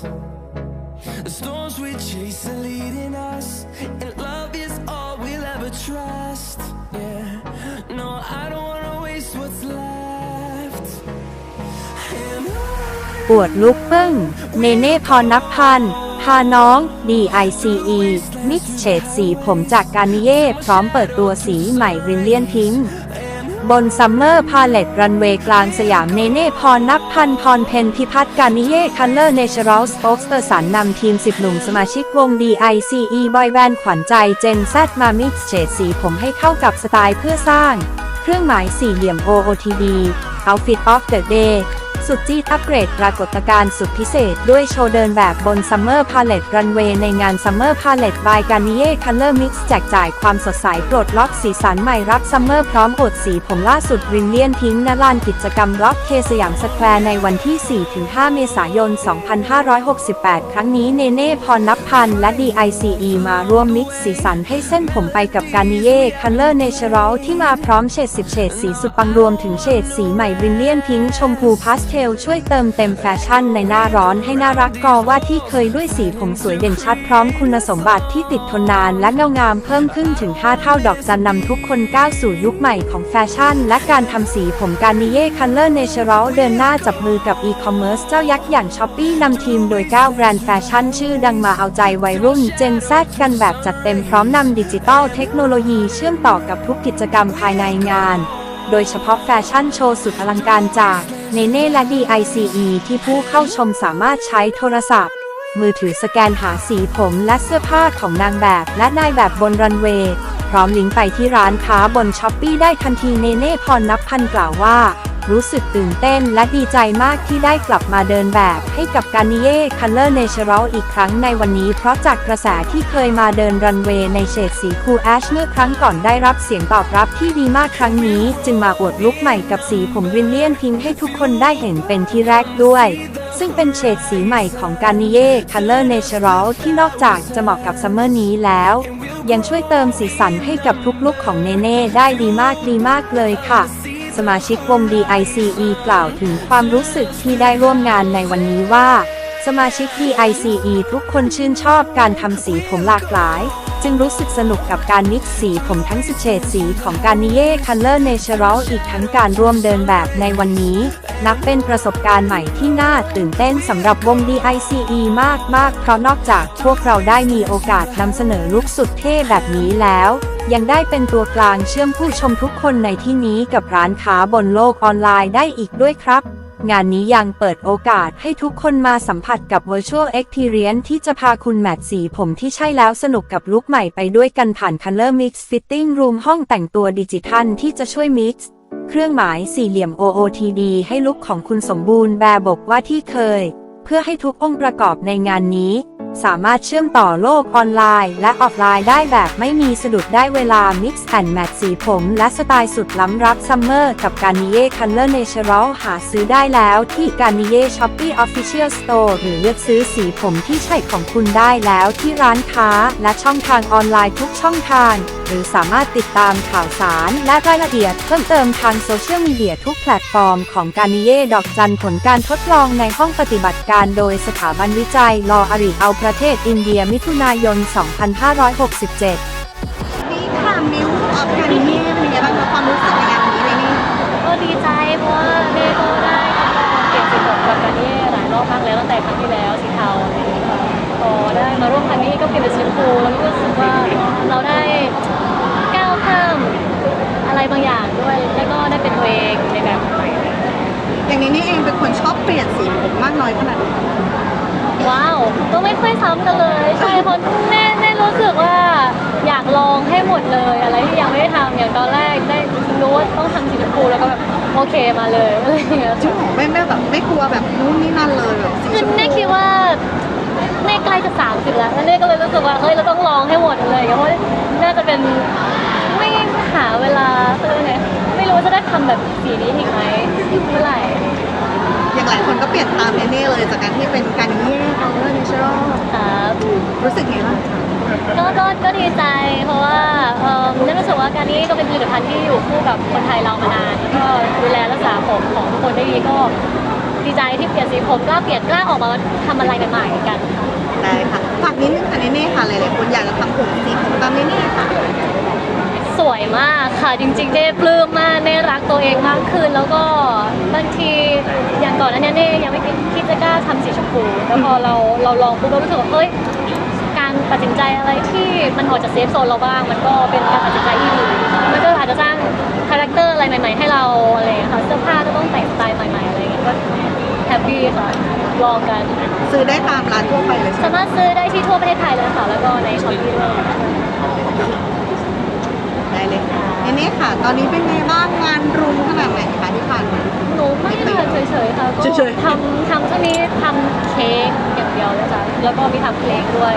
The storms we chase are leading us, and love is all we'll ever trust. Yeah, no, I don't wanna waste what's left. And ปวดลุกปึ้งเนเน่พรนับพันธ์พาน้อง DICE มิกเฉดสีผมจากการนิเย่พร้อมเปิดตัวสีใหม่รินเลียนพิงค์ บนซัมเมอร์พาเลตรันเวย์กลางสยามเนเน่พรนับพันพรเพนพิพัฒน์การนิเย่คัลเลอร์เนเชอรัลสปอกเตอร์สันนำทีมสิบหนุ่มสมาชิกวง DICE บอยแบนด์ขวัญใจเจนแซมามิกเฉดสีผมให้เข้ากับสไตล์เพื่อสร้าง เครื่องหมายสี่เหลี่ยม OOTD Outfit of the Day สุดจี้อัปเกรดปรากฏการณ์สุดพิเศษ ด้วยโชว์เดินแบบบน Summer Palette Runway ในงาน Summer Palette by Garnier Color Mix แจกจ่ายความสดใสปลดล็อกสีสันใหม่รับ Summer พร้อมอดสีผมล่าสุดรินเลียนพิงค์ณลานกิจกรรมล็อกเคสยามสแควร์ในวันที่ 4-5 เมษายน 2568 ครั้งนี้เนเน่พรนับพันธ์และ DICE มาร่วมมิกซ์สีสันให้เส้นผมไปกับ Garnier Color Natural ที่มาพร้อมเฉด10เฉดสีสุดปังรวมถึงเฉดสีใหม่รินเลียนพิงชมพูพาสเทลช่วยเติมเต็มแฟชั่นในหน้าร้อนให้น่ารักกอว่าที่เคยด้วยสีผมสวยเด่นชัดพร้อมคุณสมบัติที่ติดทนนานและเงางามเพิ่มขึ้นถึง 5 เท่าดอกจันนำทุกคนก้าวสู่ยุคใหม่ของแฟชั่น และการทำสีผมการนิเย่คัลเลอร์เนเชอรัลเดินหน้าจับมือกับอีคอมเมิร์ซเจ้ายักษ์อย่างช้อปปี้นำทีมโดย9แบรนด์แฟชั่นชื่อดังมาเอาใจวัยรุ่นเจนแซกันแบบจัดเต็มพร้อมนำดิจิตอลเทคโนโลยีเชื่อมต่อกับทุกกิจกรรมภายในงาน โดยเฉพาะแฟชั่นโชว์สุดอลังการจาก เนเน่และ DICE ที่ผู้เข้าชมสามารถใช้โทรศัพท์ มือถือสแกนหาสีผมและเสื้อผ้าของนางแบบและนายแบบบนรันเวย์พร้อมลิงก์ไปที่ร้านค้าบนช้อปปีได้ทันทีเนเน่พรนับพันกล่าวว่า รู้สึกตื่นเต้นและดีใจมากที่ได้กลับมาเดินแบบให้กับการนิเย่คัลเลอร์เนเชอรัลอีกครั้งในวันนี้ เพราะจากกระแสที่เคยมาเดินรันเวย์ในเฉดสีคูแอชเมื่อครั้งก่อนได้รับเสียงตอบรับที่ดีมากครั้งนี้ จึงมาอวดลุคใหม่กับสีผมรินเลียนพิงค์ให้ทุกคนได้เห็นเป็นที่แรกด้วยซึ่งเป็นเฉดสีใหม่ของการนิเย่คัลเลอร์เนเชอรัลที่นอกจากจะเหมาะกับซัมเมอร์นี้แล้ว ยังช่วยเติมสีสันให้กับทุกลุคของเนเน่ได้ดีมากดีมากเลยค่ะ สมาชิกวง DICE กล่าวถึงความรู้สึกที่ได้ร่วมงานในวันนี้ว่า สมาชิก DICE ทุกคนชื่นชอบการทำสีผมหลากหลาย จึงรู้สึกสนุกกับการมิกซ์สีผมทั้ง10เฉดสีของการนิเย่ Color Natural อีกทั้งการร่วมเดินแบบในวันนี้ นับเป็นประสบการณ์ใหม่ที่น่าตื่นเต้นสำหรับวง DICE มากมากๆเพราะนอกจากพวกเราได้มีโอกาสนำเสนอลุคสุดเท่แบบนี้แล้ว ยังได้เป็นตัวกลางเชื่อมผู้ชมทุกคนในที่นี้กับร้านค้าบนโลกออนไลน์ได้อีกด้วยครับ งานนี้ยังเปิดโอกาสให้ทุกคนมาสัมผัสกับ Virtual Experience ที่จะพาคุณแมทสีผมที่ใช่แล้วสนุกกับลุคใหม่ไปด้วยกันผ่าน Color Mix Fitting Room ห้องแต่งตัวดิจิทัลที่จะช่วย Mix เครื่องหมายสี่เหลี่ยม OOTD ให้ลุคของคุณสมบูรณ์แบบบอกว่าที่เคย เพื่อให้ทุกองค์ประกอบในงานนี้ สามารถเชื่อมต่อโลกออนไลน์ และออฟไลน์ได้แบบไม่มีสะดุดได้เวลา Mix and Match สีผม และสไตล์สุดล้ำรับซัมเมอร์กับการนิเย่ Color Natural หาซื้อได้แล้วที่การนิเย่ Shopee Official Store หรือเลือกซื้อสีผมที่ใช่ของคุณได้แล้วที่ร้านค้า และช่องทางออนไลน์ทุกช่องทาง หรือสามารถติดตามข่าวสาร และรายละเอียดเพิ่มเติมทางโซเชียลมีเดียทุกแพลตฟอร์มของการนิเย่ดอกจันผลการทดลองในห้องปฏิบัติการโดยสถาบันวิจัยลออาริเอาประเทศอินเดียมิถุนายน 2567นี่ค่ะมิวออฟกันนี่เป็นยังไงบ้างคะความรู้สึกในงานนี้เลยนี่ก็ดีใจเพราะว่าเน่ก็ได้ทดลองเปลี่ยนสีผมกับการนี่หลายรอบมากแล้วตั้งแต่ครั้งที่แล้วสีเทาอะไรอย่างเงี้ยค่ะพอได้มาร่วมครั้งนี้ก็เปลี่ยนเป็นสีชมพูแล้วก็รู้สึกว่าเราได้ก้าวข้ามอะไรบางอย่างด้วย แล้วก็ได้เป็นตัวเองในแบบใหม่อย่างนี้นี่เองเป็นคนชอบเปลี่ยนสีผมมากน้อยขนาดไหน ว้าว ก็ไม่ค่อยซ้ำกันเลยใช่เพราะแน่แน่รู้สึกว่าอยากลองให้หมดเลยอะไรที่ยังไม่ได้ทำอย่างตอนแรกได้รู้ว่าต้องทำสีชมพูแล้วก็แบบโอเคมาเลยอะไรอย่างเงี้ยจริงเหรอไม่ไม่แบบไม่กลัวแบบนู้นนี่นั่นเลยแบบสีคือชมพูเน่คิดว่าเน่ใกล้จะสามสิบแล้วแล้วเน่ก็เลยรู้สึกว่าเฮ้ยเราต้องลองให้หมดเลยเพราะว่าน่าจะเป็นไม่หาเวลาคือไงไม่รู้ว่าจะได้ทำแบบสีนี้อีกไหมเมื่อไหร่ เปลี่ยนตามเน่ๆเลยจากการที่เป็นการเย่ color natural ครับรู้สึกไงบ้างคะก็ก็ก็ดีใจเพราะว่าเอ่อเน่รู้สึกว่าการนี้ก็เป็นผลิตภัณฑ์ที่อยู่คู่กับคนไทยเรามานานแล้วก็ดูแลรักษาผมของทุกคนได้ดีก็ดีใจที่เปลี่ยนสีผมกล้าเปลี่ยนกล้าออกมาทำอะไรใหม่ๆกันค่ะ ได้ค่ะฝากนิดนึงค่ะเน่ๆค่ะหลายๆคนอยากจะทำผมสีผมตามเน่ๆค่ะ สวยมากค่ะจริงๆเน่ปลื้มมากเน่รักตัวเองมากขึ้น แล้วก็บางทีอย่างก่อนหนั้นเน่ยังไม่คิดจะกล้าทำสีชมพูแล้วพอเราเราลองปุ๊บเรารู้สึกว่าเฮ้ยการตัดสินใจอะไรที่มันออกจากเซฟโซนเราบ้าง มันก็เป็นการตัดสินใจที่ดีมันก็อาจจะสร้างคาแรคเตอร์อะไรใหม่ ๆ ให้เราอะไรอย่างเงี้ยค่ะเสื้อผ้าก็ต้องแต่งสไตล์ใหม่ๆอะไรอย่างเงี้ยก็แฮปปี้ค่ะลองกันซื้อได้ตามร้านทั่วไปเลยใช่สาไหมมารถซื้อได้ที่ทั่วประเทศไทยเลยค่ะแล้วก็ในช้อปปี้ด้วย ได้เลยค่ะเน่ๆค่ะ ตอนนี้เป็นไงบ้างงานรุมขนาดไหนคะที่ผ่านมา หนูไม่ได้ทำเฉยๆค่ะก็เฉยๆ ทำทำช่วงนี้ทำเค้กอย่างเดียวเลยจ้ะแล้วก็มีทำเพลงด้วย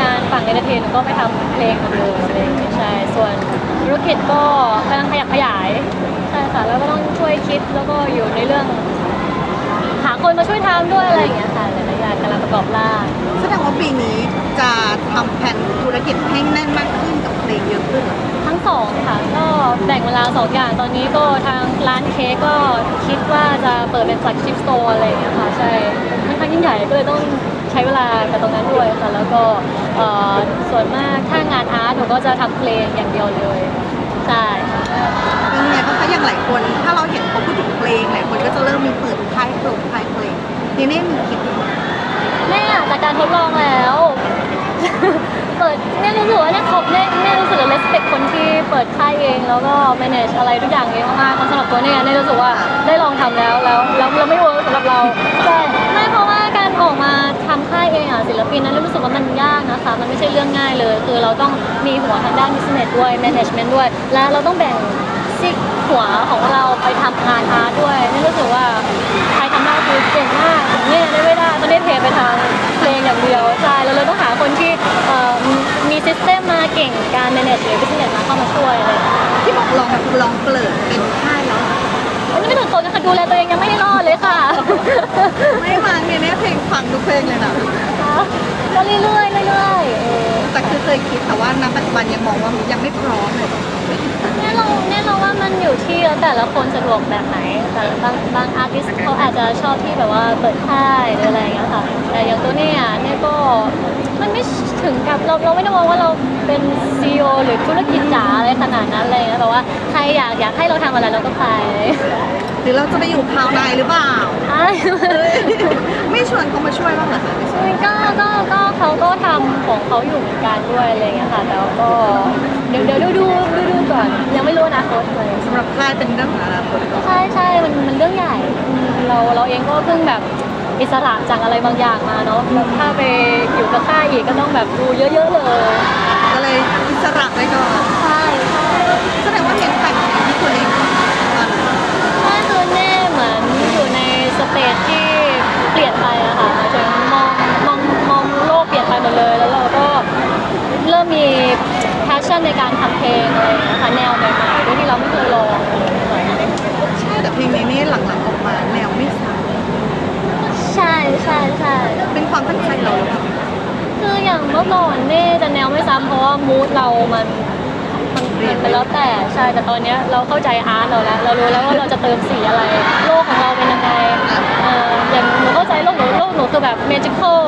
งานฝั่งเอนเตอร์เทนหนูก็ไปทำเพลงเหมือนเดิมอะไรอย่างเงี้ยใช่ ส่วนธุรกิจก็กำลังขยับขยายใช่ค่ะแล้วก็ต้องช่วยคิดแล้วก็อยู่ในเรื่อง หาคนมาช่วยทำด้วยอะไรอย่างเงี้ยค่ะหลายๆอย่างกำลังประกอบร่าง แสดงว่าปีนี้จะทำแผนธุรกิจให้แน่นมากขึ้นกับ เพลงเยอะขึ้นเหรอทั้งสองค่ะก็แบ่งเวลาสองอย่างตอนนี้ก็ทางร้านเค้กก็คิดว่าจะเปิดเป็นแฟลกชิพสโตร์อะไรอย่างเงี้ยค่ะใช่ค่อนข้างยิ่งใหญ่ก็เลยต้องใช้เวลากับตรงนั้นด้วยค่ะแล้วก็เอ่อส่วนมากถ้างานอาร์ตหนูก็จะทำเพลงอย่างเดียวเลยใช่เป็นไงบ้างคะอย่างหลายคน ถ้าเราเห็นเขาพูดถึงเพลงหลายคนก็จะเริ่มมีเปิดค่ายเพลงค่ายเพลงนี่เน่มีคิดไหมแม่อะจากการทดลองแล้ว เปิดแม่รู้สึกว่าเนี่ยขอบแม่แม่รู้สึกว่า respect คนที่เปิดค่ายเอง แล้วก็ manage อะไรทุกอย่างเองมากๆสำหรับตัวเนี่ยเนี่ยรู้สึกว่าได้ลองทำแล้วแล้วแล้วแล้วไม่เวิร์กสำหรับเราใช่ไม่เพราะว่าการออกมาทำค่ายเองอะศิลปินนั้นรู้สึกว่ามันยากนะคะ มันไม่ใช่เรื่องง่ายเลย คือเราต้องมีหัวทางด้าน business ด้วย management ด้วย และเราต้องแบ่งซีกหัวของเราไปทำงานอาร์ตด้วยนี่รู้สึกว่าใครทำได้คือเก่งมากเนี่ยได้ไม่ได้ต้องได้เทไปทางเพลงอย่างเดียวใช่เราเลยต้องหาคนที่เอ่อมีซิสเต็มมาเก่ง การ manage หรือ business มาเข้ามาช่วยอะไรอย่างเงี้ยที่บอกลองแบบลองเปิดเป็นค่ายแล้วอันนี้ไม่ถึงตัวนะคะดูแลตัวเองยังไม่ได้รอดเลยค่ะ ไม่มาเนี่ยเนี่ยเพลงฟังทุกเพลงเลยนะก็เรื่อยๆเรื่อยๆเออแต่คือเคยคิดแต่ว่าณปัจจุบันยังมองว่ายังไม่พร้อมเลยไม่ถึงแน่เราแน่เราว่ามันอยู่อยู่ที่แล้วแต่ละคนสะดวกแบบไหน แต่บางบางอาร์ติสเขาอาจจะชอบที่แบบว่าเปิดค่ายหรืออะไรอย่างเงี้ยค่ะ แต่อย่างตัวเนี่ยเนี่ยก็มันไม่ถึงกับเราเราไม่ได้มองว่าเราเป็นซีอหรือธุรกิจจ๋าอะไรขนาดนั้นเลยนะแต่ว่าใครอยากอยากให้เราทำอะไรเราก็ไปหรือเราจะไปอยู่คราวใดหรือเปล่าใช่ไม่ชวนเขามาช่วยบ้างเหรอคะก็ก็ก็เขาก็ทำของเขาอยู่เหมือนกันด้วยอะไรอย่างเงี้ยค่ะแต่ว่าก็เดี๋ยวเดี๋ยวดูดูดูดูก่อน ยังไม่รู้อนาคตเลยสำหรับค่ายเป็นเรื่องของอนาคตก่อนใช่ใช่มันมันเรื่องใหญ่อืมเราเราเองก็เพิ่งแบบ อิสระจากอะไรบางอย่างมาเนาะแล้วถ้าไปอยู่กับค่ายอีกก็ต้องแบบดูเยอะ ๆ เลย ก็เลยอิสระไปก่อนใช่ใช่แสดงว่าเห็นแต่งเพลงที่ตัวเองก่อนตอนนั้นใช่คือแน่เหมือนอยู่ในสเตจที่เปลี่ยนไปอะค่ะหมายถึงมองมองมองโลกเปลี่ยนไปหมดเลย แล้วเราก็เริ่มมี passion ในการทำเพลงอะไรอย่างเงี้ยค่ะแนวใหม่ๆโดยที่เราไม่เคยลอง ใช่แต่เพลงนี้นี่หลังๆออกมาแนวไม่ซ้ ใช่ใช่ใช่ำเป็นความตั้งใจเราหรือเปล่า คืออย่างเมื่อก่อนนี่จะแนวไม่ซ้ำเพราะว่ามูดเรามันมันมันเป็นแล้วแต่ใช่แต่ตอนเนี้ยเราเข้าใจอาร์ตเราแล้ว เรารู้แล้วว่าเราจะเติมสีอะไร โลกของเราเป็นยังไงเอ่ออย่างหนูเข้าใจโลกหนูโลกหนูคือแบบเมจิคอล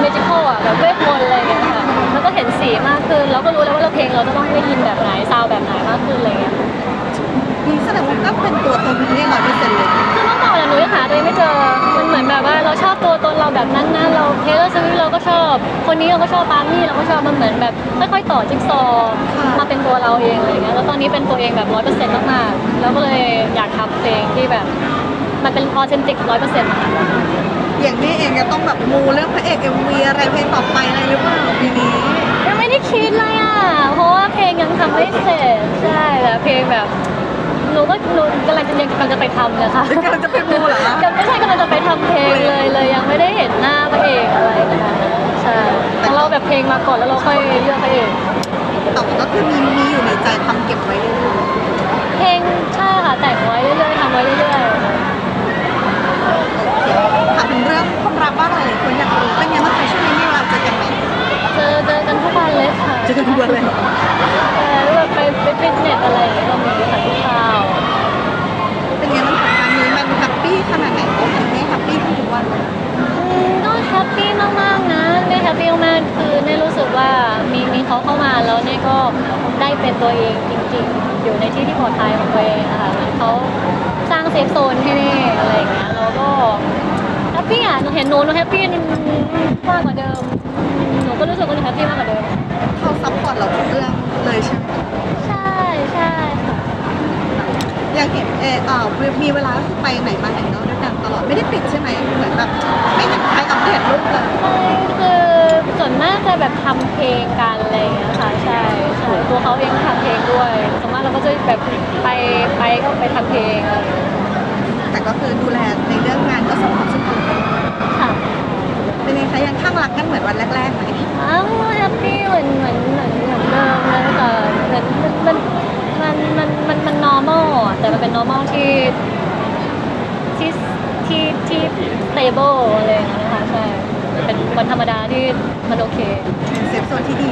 เมจิคอลอะแบบเวทมนต์อะไรอย่างเงี้ยค่ะแล้วก็เห็นสีมากขึ้นเราก็รู้แล้วว่าเราเพลงเราจะต้องได้ยินแบบไหนซาวแบบไหนมากขึ้นอะไรเงี้ย แสดงว่าก็เป็นตัวตนนี่ร้อยเปอร์เซ็นต์เลยคือเมื่อก่อนหนูยังหาตัวเองไม่เจอ มันเหมือนแบบว่าเราชอบตัวตนเราแบบนั้นนะเราเทเลอร์สวิฟเราก็ชอบ คนนี้เราก็ชอบปาล์มี่เราก็ชอบมันเหมือนแบบค่อยๆต่อจิ๊กซอว์มาเป็นตัวเราเองอะไรเงี้ยแล้วตอนนี้เป็นตัวเองแบบร้อยเปอร์เซ็นต์มากๆแล้วก็เลยอยากทำเพลงที่แบบ มันเป็นออเทนติกร้อยเปอร์เซ็นต์อย่างนี้เองจะต้องแบบมูเรื่องพระเอกเอ็มวีอะไรเพลงต่อไปอะไรหรือเปล่าปีนี้ยังไม่ได้คิดเลยอะเพราะว่าเพลงยังทำไม่เสร็จใช่แต่เพลงแบบ หนูก็หนูกำลังจะยังกำลังจะไปทำนะคะกำลังจะเป็นมูเหรอคะยังไม่ใช่กำลังจะไปทำเพลงเลยเลยยังไม่ได้เห็นหน้าพระเอกอะไรขนาดนั้นใช่ของเราแบบเพลงมาก่อนแล้วเราค่อยเลือกพระเอกแต่ก็คือมีมีอยู่ในใจทำเก็บไว้เรื่อยเพลงใช่ค่ะแต่งไว้เรื่อยๆทำไว้เรื่อยๆถามถึงเรื่องความรักบ้างหลายคนอยากรู้เป็นไงบ้างคะช่วงนี้มีเวลาเจอกันไหมๆเจอเจอกันทุกวันเลยค่ะเจอกันทุกวันเลย เป็นตัวเองจริงๆ อยู่ในที่ที่ปลอดภัยของตัวเองอะค่ะเหมือนเขาสร้างเซฟโซนให้เน่อะไรอย่างเงี้ยแล้วก็แฮปปี้อะหนูเห็นหนูหนูแฮปปี้มากกว่าเดิมหนูก็รู้สึกว่าหนูแฮปปี้มากกว่าเดิม เขาซัพพอร์ตเราทุกเรื่องเลยใช่ไหมใช่ใช่ค่ะอยากเห็นเอออ่ามีเวลาก็คือไปไหนมาไหนเนาะด้วยกันตลอดไม่ได้ปิดใช่ไหมเหมือนแบบไม่เห็นใครอัปเดตรูปเลยใช่คือส่วน มากจะแบบทำเพลงกันอะไรอย่างเงี้ยค่ะใช่ใช่ตัวเขาเองก็ทำเพลงด้วยส่วนมากเราก็จะแบบไปไปก็ไปทำเพลงอะไรอย่างเงี้ยแต่ก็คือดูแลในเรื่องงานก็สำคัญสุดค่ะ เป็นไงคะยังข้างรักกันเหมือนวันแรกๆไหมอ้าวแฮปปี้เหมือนเหมือนเหมือนเหมือนเดิมเลยค่ะเหมือนมันมันมันมันมัน normal อะแต่มันเป็น normal ที่ที่ที่ที่ stable อะไรอย่างเงี้ยค่ะใช่มัน เป็นวันธรรมดาที่มันโอเคเป็นเซฟโซนที่ดี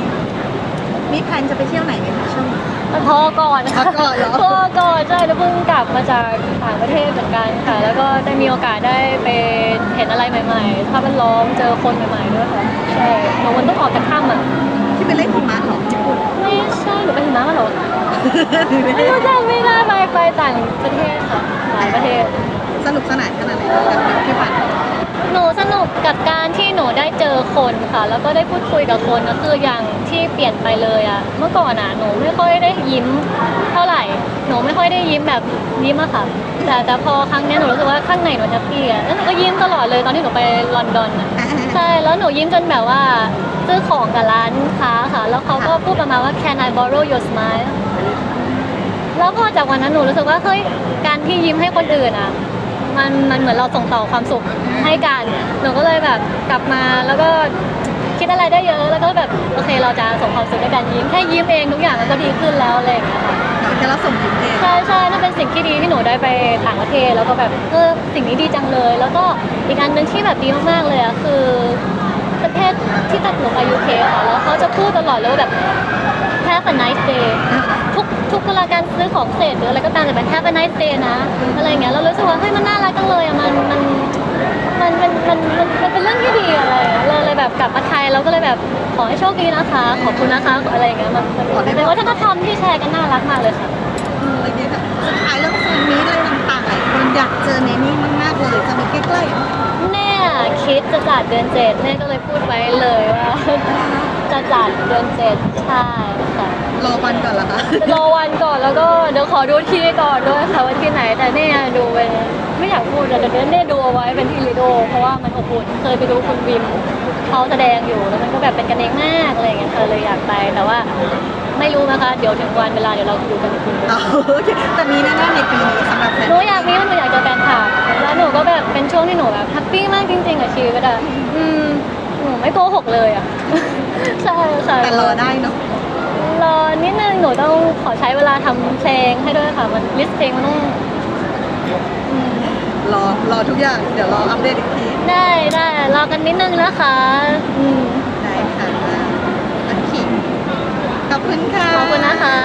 มีแพลนจะไปเที่ยวไหนไหมคะช่วงนี้ แต่พอก่อนค่ะพอก่อนเหรอ พอก่อนใช่แล้วเพิ่งกลับมาจากต่างประเทศเหมือนกันค่ะ แล้วก็ได้มีโอกาสได้ไปเห็นอะไรใหม่ๆถ้ามันล้อมเจอคนใหม่ๆด้วยค่ะใช่หนูมันต้องออกจากถ้ำอะที่ไปเล่นหิมะเหรอญี่ปุ่นไม่ใช่หนูไปหิมะมาเหรอไม่รู้จักไม่ได้ไปไปต่างประเทศค่ะหลายประเทศ สนุกสนานขนาดไหนกับทริปที่ผ่านมา หนูสนุกกับการที่หนูได้เจอคนค่ะ แล้วก็ได้พูดคุยกับคนก็คืออย่างที่เปลี่ยนไปเลยอะเมื่อก่อนอะหนูไม่ค่อยได้ยิ้มเท่าไหร่ หนูไม่ค่อยได้ยิ้มแบบยิ้มอะค่ะ แต่แต่พอครั้งเนี้ยหนูรู้สึกว่าข้างในหนูแฮปปี้อะแล้วหนูก็ยิ้มตลอดเลยตอนที่หนูไปลอนดอนอะอ่าใช่แล้วหนูยิ้มจนแบบว่าซื้อของกับร้านค้าค่ะ แล้วเขาก็พูดประมาณว่า can I borrow your smile แล้วพอจากวันนั้นหนูรู้สึกว่าเฮ้ยการที่ยิ้มให้คนอื่นอะมันมันเหมือนเราส่งต่อความสุข ให้กันหนูก็เลยแบบกลับมาแล้วก็คิดอะไรได้เยอะ แล้วก็แบบโอเคเราจะส่งความสุขด้วยการยิ้มแค่ยิ้มเองทุกอย่างมันก็ดีขึ้นแล้วอะไรอย่างเงี้ยค่ะเราจะรับส่งยิ้มเองใช่ใช่นั่นเป็นสิ่งที่ดีที่หนูได้ไปต่างประเทศแล้วก็แบบเออสิ่งนี้ดีจังเลย แล้วก็อีกอันหนึงที่แบบดีมากๆเลยอะคือประเทศที่ตัดหนูไปยูเคค่ะแล้วเขาจะพูดตลอดเลยว่าแบบ have a nice day ทุกทุกเวลาการซื้อเป็นของเศษหรืออะไรก็ตามแต่เป็นแค่เป็นไนท์เ a y นะอะไรอย่างเงี้ยเรารู้สึกว่าเฮ้ยมันน่ารักจังเลยอะมันมัน มันมันมันมันมันเป็นเรื่องที่ดีอะไรอะเราเลยแบบกลับมาไทยเราก็เลยแบบขอให้โชคดีนะคะ ขอบคุณนะคะอะไรอย่างเงี้ยมันมันมันเป็นวัฒนธรรมที่แชร์กันน่ารักมากเลยค่ะโอเคค่ะสุดท้ายเรื่องแฟนมีตอะไรต่างๆหลายคนอยากเจอเนนี่มากๆเลยจะมีใกล้ๆแน่คิดจะจัดเดือนเจ็ดแน่ก็เลยพูดไว้เลยว่า จะจัดเดือนเจ็ดใช่ค่ะ รอวันก่อนเหรอคะรอวันก่อนแล้วก็เดี๋ยวขอดูที่ก่อนด้วยค่ะว่าที่ไหนแต่เนี่ยดูเป็นไม่ อยากพูดแต่เดี๋ยวเนี่ยดูเอาไว้เป็นที่ลิโด เพราะว่ามันอบอุ่นเคยไปดูคุณวิมเขาแสดงอยู่แล้วมันก็แบบเป็นกันเองมากอะไรอย่างเงี้ยค่ะเลยอยากไปแต่ว่า ไม่รู้นะคะเดี๋ยวถึงวันเวลาเดี๋ยวเราดูกันอีกทีนึงเอาโอเคแต่มีแน่ๆในปีนี้สำหรับแฟนหนูอยากมีหนูอยากเจอแฟนคลับแล้วหนูก็แบบเป็นช่วงที่หนูแบบแฮปปี้มากจริงๆกับชีวิตอะอืมหนูไม่โกหกเลยอะใช่ค่ะแต่รอได้เนาะรอนิดนึงหนูต้องขอใช้เวลาทำเพลงให้ด้วยค่ะมันลิสต์เพลงมันต้องอืม รอรอทุกอย่าง เดี๋ยวรออัปเดตอีกทีได้ได้รอกันนิดนึงนะคะอืมได้ค่ะโอเคขอบคุณค่ะขอบคุณนะคะ